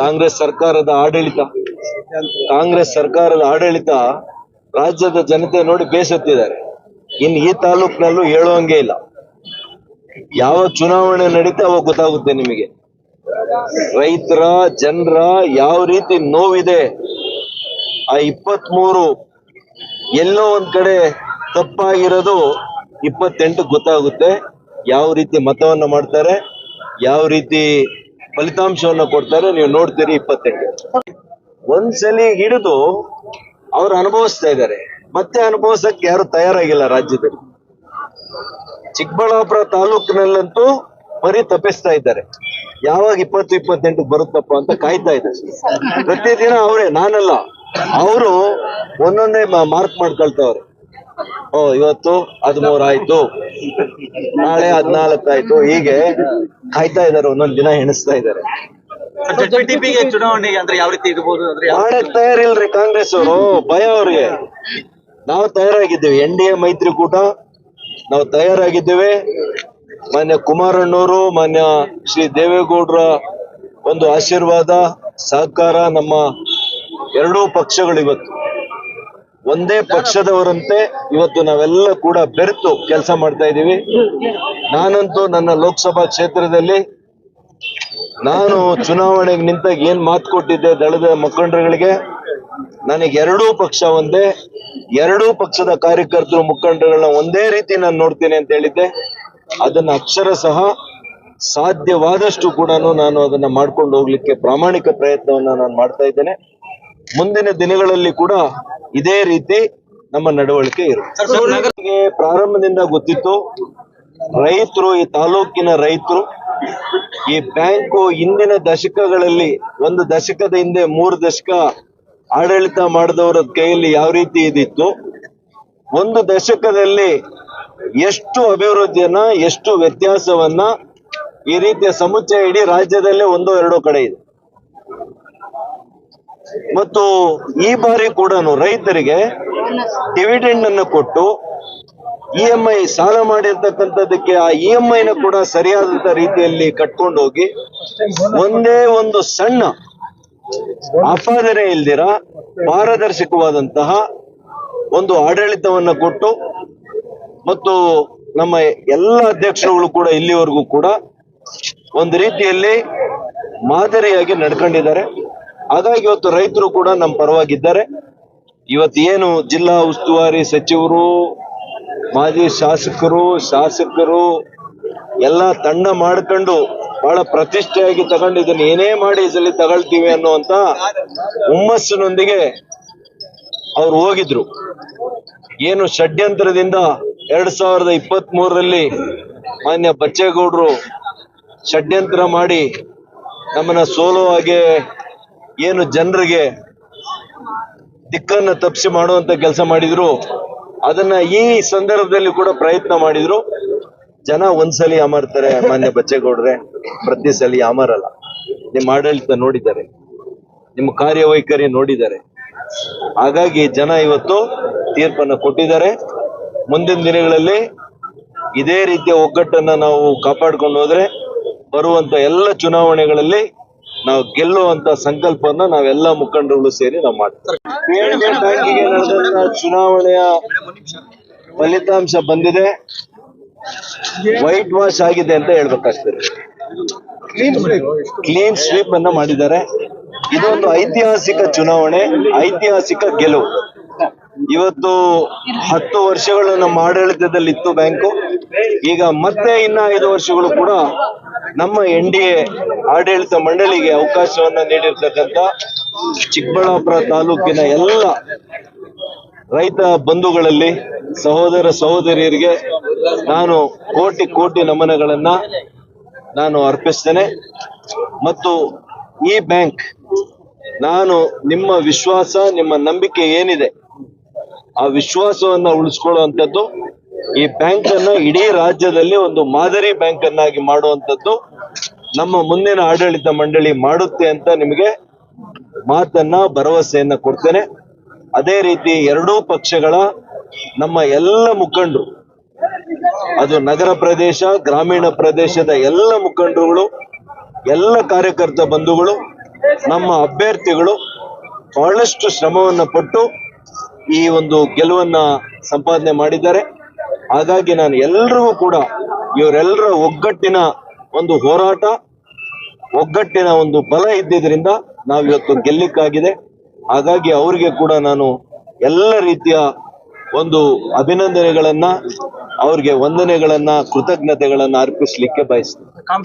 ಕಾಂಗ್ರೆಸ್ ಸರ್ಕಾರದ ಆಡಳಿತ, ಕಾಂಗ್ರೆಸ್ ಸರ್ಕಾರದ ಆಡಳಿತ ರಾಜ್ಯದ ಜನತೆ ನೋಡಿ ಬೇಸತ್ತಿದ್ದಾರೆ. ಇನ್ನು ಈ ತಾಲೂಕಿನಲ್ಲೂ ಹೇಳುವಂಗೆ ಇಲ್ಲ. ಯಾವ ಚುನಾವಣೆ ನಡೀತಾ ಅವಾಗ ಗೊತ್ತಾಗುತ್ತೆ ನಿಮಗೆ. ರೈತರ, ಜನರ ಯಾವ ರೀತಿ ನೋವಿದೆ. ಆ ಇಪ್ಪತ್ಮೂರು ಎಲ್ಲೋ ಒಂದ್ ಕಡೆ ತಪ್ಪಾಗಿರೋದು ಇಪ್ಪತ್ತೆಂಟು ಗೊತ್ತಾಗುತ್ತೆ. ಯಾವ ರೀತಿ ಮತವನ್ನ ಮಾಡ್ತಾರೆ, ಯಾವ ರೀತಿ ಫಲಿತಾಂಶವನ್ನ ಕೊಡ್ತಾರೆ, ನೀವು ನೋಡ್ತೀರಿ ಇಪ್ಪತ್ತೆಂಟು. ಒಂದ್ಸಲಿ ಹಿಡಿದು ಅವ್ರು ಅನುಭವಿಸ್ತಾ ಇದ್ದಾರೆ. ಮತ್ತೆ ಅನುಭವಿಸಕ್ಕೆ ಯಾರು ತಯಾರಾಗಿಲ್ಲ ರಾಜ್ಯದಲ್ಲಿ. ಚಿಕ್ಕಬಳ್ಳಾಪುರ ತಾಲೂಕಿನಲ್ಲಂತೂ ಬರೀ ತಪ್ಪಿಸ್ತಾ ಇದ್ದಾರೆ. ಯಾವಾಗ ಇಪ್ಪತ್ತು, ಇಪ್ಪತ್ತೆಂಟು ಬರುತ್ತಪ್ಪ ಅಂತ ಕಾಯ್ತಾ ಇದ್ದಾರೆ. ಪ್ರತಿದಿನ ಅವರೇ, ನಾನಲ್ಲ. ಅವರು ಒಂದೊಂದೇ ಮಾರ್ಕ್ ಮಾಡ್ಕೊಳ್ತಾವ್ರೆ. ಓ ಇವತ್ತು ಹದಿಮೂರು ಆಯ್ತು. ನಾಳೆ ಹದಿನಾಲ್ಕು ಆಯ್ತು. ಹೀಗೆ ಕಾಯ್ತಾ ಇದ್ದಾರೆ ಒಂದೊಂದ್ ದಿನ ಎಣಿಸ್ತಾ ಇದ್ದಾರೆ. ಟಿಪಿಗೆ ಚುನಾವಣೆಗೆ ಅಂದ್ರೆ ಯಾವ ರೀತಿ ಇರ್ಬೋದು ಅಂದ್ರೆ ಯಾವ- ಮಾಡಕ್ ತಯಾರಿಲ್ರಿ ಕಾಂಗ್ರೆಸ್ ಅವರು. ಭಯ ಅವ್ರಿಗೆ. ನಾವು ತಯಾರಾಗಿದ್ದೇವೆ. ಎನ್ ಡಿ ಎ ಮೈತ್ರಿಕೂಟ. ನಾವು ತಯಾರಾಗಿದ್ದೇವೆ. ಮಾನ್ಯ ಕುಮಾರಣ್ಣವರು ಮಾನ್ಯ ಶ್ರೀ ದೇವೇಗೌಡರ ಒಂದು ಆಶೀರ್ವಾದ ಸಹಕಾರ ನಮ್ಮ ಎರಡೂ ಪಕ್ಷಗಳು ಇವತ್ತು. ಒಂದೇ ಪಕ್ಷದವರಂತೆ ಇವತ್ತು ನಾವೆಲ್ಲ ಕೂಡ ಬೆರೆತು ಕೆಲಸ ಮಾಡ್ತಾ ಇದ್ದೀವಿ. ನಾನಂತೂ ನನ್ನ ಲೋಕಸಭಾ ಕ್ಷೇತ್ರದಲ್ಲಿ ನಾನು ಚುನಾವಣೆಗೆ ನಿಂತಾಗ ಏನ್ ಮಾತು ಕೊಟ್ಟಿದ್ದೆ ದಳದ ಮುಖಂಡರುಗಳಿಗೆ, ನನಗೆ ಎರಡೂ ಪಕ್ಷ ಒಂದೇ, ಎರಡೂ ಪಕ್ಷದ ಕಾರ್ಯಕರ್ತರು ಮುಖಂಡರುಗಳನ್ನ ಒಂದೇ ರೀತಿ ನಾನು ನೋಡ್ತೀನಿ ಅಂತ ಹೇಳಿದ್ದೆ. ಅದನ್ನ ಅಕ್ಷರ ಸಹ ಸಾಧ್ಯವಾದಷ್ಟು ಕೂಡ ನಾನು ಅದನ್ನ ಮಾಡ್ಕೊಂಡು ಹೋಗ್ಲಿಕ್ಕೆ ಪ್ರಾಮಾಣಿಕ ಪ್ರಯತ್ನವನ್ನ ನಾನು ಮಾಡ್ತಾ ಇದ್ದೇನೆ. ಮುಂದಿನ ದಿನಗಳಲ್ಲಿ ಕೂಡ ಇದೇ ರೀತಿ ನಮ್ಮ ನಡವಳಿಕೆ ಇರುತ್ತೆ. ಪ್ರಾರಂಭದಿಂದ ಗೊತ್ತಿತ್ತು ರೈತರು ಈ ತಾಲೂಕಿನ ರೈತರು ಈ ಬ್ಯಾಂಕು ಹಿಂದಿನ ದಶಕಗಳಲ್ಲಿ ಒಂದು ದಶಕದ ಹಿಂದೆ ಮೂರು ದಶಕ ಆಡಳಿತ ಮಾಡಿದವರ ಕೈಯಲ್ಲಿ ಯಾವ ರೀತಿ ಇದಿತ್ತು ಒಂದು ದಶಕದಲ್ಲಿ ಎಷ್ಟು ಅಭಿವೃದ್ಧಿಯನ್ನ ಎಷ್ಟು ವ್ಯತ್ಯಾಸವನ್ನ ಈ ರೀತಿಯ ಸಮುಚ್ಚಯ ಇಡೀ ರಾಜ್ಯದಲ್ಲೇ ಒಂದೋ ಎರಡೋ ಕಡೆ ಇದೆ. ಮತ್ತು ಈ ಬಾರಿ ಕೂಡ ರೈತರಿಗೆ ಡಿವಿಡೆಂಡ್ ಅನ್ನು ಕೊಟ್ಟು ಇ ಎಂ ಐ ಸಾಲ ಮಾಡಿರ್ತಕ್ಕಂಥದ್ದಕ್ಕೆ ಆ ಇ ಎಂ ಐನ ಕೂಡ ಸರಿಯಾದಂತ ರೀತಿಯಲ್ಲಿ ಕಟ್ಕೊಂಡು ಹೋಗಿ ಒಂದೇ ಒಂದು ಸಣ್ಣ ಆಪಾದನೆ ಇಲ್ದಿರ ಪಾರದರ್ಶಕವಾದಂತಹ ಒಂದು ಆಡಳಿತವನ್ನ ಕೊಟ್ಟು ಮತ್ತು ನಮ್ಮ ಎಲ್ಲ ಅಧ್ಯಕ್ಷರುಗಳು ಕೂಡ ಇಲ್ಲಿವರೆಗೂ ಕೂಡ ಒಂದು ರೀತಿಯಲ್ಲಿ ಮಾದರಿಯಾಗಿ ನಡ್ಕೊಂಡಿದ್ದಾರೆ. ಹಾಗಾಗಿ ಇವತ್ತು ರೈತರು ಕೂಡ ನಮ್ಮ ಪರವಾಗಿದ್ದಾರೆ. ಇವತ್ತು ಏನು ಜಿಲ್ಲಾ ಉಸ್ತುವಾರಿ ಸಚಿವರು, ಮಾಜಿ ಶಾಸಕರು ಶಾಸಕರು ಎಲ್ಲ ತಂಡ ಮಾಡ್ಕೊಂಡು ಬಹಳ ಪ್ರತಿಷ್ಠೆಯಾಗಿ ತಗೊಂಡು ಇದನ್ನ ಏನೇ ಮಾಡಿ ಇದರಲ್ಲಿ ತಗೊಳ್ತೀವಿ ಅನ್ನುವಂತ ಹುಮ್ಮಸ್ಸಿನೊಂದಿಗೆ ಅವ್ರು ಹೋಗಿದ್ರು. ಏನು ಷಡ್ಯಂತ್ರದಿಂದ ಎರಡ್ ಸಾವಿರದ ಇಪ್ಪತ್ತ್ ಮೂರರಲ್ಲಿ ಮಾನ್ಯ ಬಚ್ಚೇಗೌಡರು ಷಡ್ಯಂತ್ರ ಮಾಡಿ ನಮ್ಮನ್ನ ಸೋಲೋ ಹಾಗೆ ಏನು ಜನರಿಗೆ ದಿಕ್ಕನ್ನು ತಪ್ಪಿಸಿ ಮಾಡುವಂತ ಕೆಲಸ ಮಾಡಿದ್ರು, ಅದನ್ನ ಈ ಸಂದರ್ಭದಲ್ಲಿ ಕೂಡ ಪ್ರಯತ್ನ ಮಾಡಿದ್ರು. ಜನ ಒಂದ್ಸಲಿ ಅಮರ್ತಾರೆ, ಮಾನ್ಯ ಬಚ್ಚೇಗೌಡ್ರೆ, ಪ್ರತಿ ಸಲ ಅಮರಲ್ಲ. ನಿಮ್ಮ ಆಡಳಿತ ನೋಡಿದ್ದಾರೆ, ನಿಮ್ಮ ಕಾರ್ಯವೈಖರಿ ನೋಡಿದ್ದಾರೆ. ಹಾಗಾಗಿ ಜನ ಇವತ್ತು ತೀರ್ಪನ್ನು ಕೊಟ್ಟಿದ್ದಾರೆ. ಮುಂದಿನ ದಿನಗಳಲ್ಲಿ ಇದೇ ರೀತಿಯ ಒಗ್ಗಟ್ಟನ್ನು ನಾವು ಕಾಪಾಡ್ಕೊಂಡು ಹೋದ್ರೆ, ಬರುವಂತ ಎಲ್ಲ ಚುನಾವಣೆಗಳಲ್ಲಿ ನಾವು ಗೆಲ್ಲುವಂತ ಸಂಕಲ್ಪನ ನಾವೆಲ್ಲ ಮುಖಂಡರುಗಳು ಸೇರಿ ನಾವು ಮಾಡ್ತೀವಿ. ಚುನಾವಣೆಯ ಫಲಿತಾಂಶ ಬಂದಿದೆ. ವೈಟ್ ವಾಶ್ ಆಗಿದೆ ಅಂತ ಹೇಳ್ಬೇಕಾಗ್ತದೆ. ಕ್ಲೀನ್ ಸ್ವೀಪ್ ಅನ್ನ ಮಾಡಿದ್ದಾರೆ. ಇದೊಂದು ಐತಿಹಾಸಿಕ ಚುನಾವಣೆ ಐತಿಹಾಸಿಕ ಗೆಲುವು. ಇವತ್ತು ಹತ್ತು ವರ್ಷಗಳು ನಮ್ಮ ಆಡಳಿತದಲ್ಲಿ ಇತ್ತು ಬ್ಯಾಂಕು. ಈಗ ಮತ್ತೆ ಇನ್ನ ಐದು ವರ್ಷಗಳು ಕೂಡ ನಮ್ಮ ಎನ್ ಡಿ ಎ ಆಡಳಿತ ಮಂಡಳಿಗೆ ಅವಕಾಶವನ್ನ ನೀಡಿರ್ತಕ್ಕಂಥ ಚಿಕ್ಕಬಳ್ಳಾಪುರ ತಾಲೂಕಿನ ಎಲ್ಲ ರೈತ ಬಂಧುಗಳಲ್ಲಿ ಸಹೋದರ ಸಹೋದರಿಯರಿಗೆ ನಾನು ಕೋಟಿ ಕೋಟಿ ನಮನಗಳನ್ನ ನಾನು ಅರ್ಪಿಸ್ತೇನೆ. ಮತ್ತು ಈ ಬ್ಯಾಂಕ್ ನಾನು ನಿಮ್ಮ ವಿಶ್ವಾಸ, ನಿಮ್ಮ ನಂಬಿಕೆ ಏನಿದೆ, ಆ ವಿಶ್ವಾಸವನ್ನ ಉಳಿಸ್ಕೊಳ್ಳುವಂಥದ್ದು ಈ ಬ್ಯಾಂಕ್ ಅನ್ನು ಇಡೀ ರಾಜ್ಯದಲ್ಲಿ ಒಂದು ಮಾದರಿ ಬ್ಯಾಂಕ್ ಅನ್ನಾಗಿ ಮಾಡುವಂತದ್ದು ನಮ್ಮ ಮುಂದಿನ ಆಡಳಿತ ಮಂಡಳಿ ಮಾಡುತ್ತೆ ಅಂತ ನಿಮಗೆ ಮಾತನ್ನ ಭರವಸೆಯನ್ನ ಕೊಡ್ತೇನೆ. ಅದೇ ರೀತಿ ಎರಡೂ ಪಕ್ಷಗಳ ನಮ್ಮ ಎಲ್ಲ ಮುಖಂಡರು, ಅದು ನಗರ ಪ್ರದೇಶ, ಗ್ರಾಮೀಣ ಪ್ರದೇಶದ ಎಲ್ಲ ಮುಖಂಡರುಗಳು, ಎಲ್ಲ ಕಾರ್ಯಕರ್ತ ಬಂಧುಗಳು, ನಮ್ಮ ಅಭ್ಯರ್ಥಿಗಳು ಬಹಳಷ್ಟು ಶ್ರಮವನ್ನು ಪಟ್ಟು ಈ ಒಂದು ಗೆಲುವನ್ನ ಸಂಪಾದನೆ ಮಾಡಿದ್ದಾರೆ. ಹಾಗಾಗಿ ನಾನು ಎಲ್ರಿಗೂ ಕೂಡ ಇವರೆಲ್ಲರ ಒಗ್ಗಟ್ಟಿನ ಒಂದು ಹೋರಾಟ, ಒಗ್ಗಟ್ಟಿನ ಒಂದು ಬಲ ಇದ್ದಿದ್ರಿಂದ ನಾವು ಇವತ್ತು ಗೆಲ್ಲಿಕ್ಕಾಗಿದೆ. ಹಾಗಾಗಿ ಅವರಿಗೆ ಕೂಡ ನಾನು ಎಲ್ಲ ರೀತಿಯ ಒಂದು ಅಭಿನಂದನೆಗಳನ್ನ, ಅವ್ರಿಗೆ ವಂದನೆಗಳನ್ನ, ಕೃತಜ್ಞತೆಗಳನ್ನ ಅರ್ಪಿಸ್ಲಿಕ್ಕೆ ಬಯಸ್ತೇನೆ.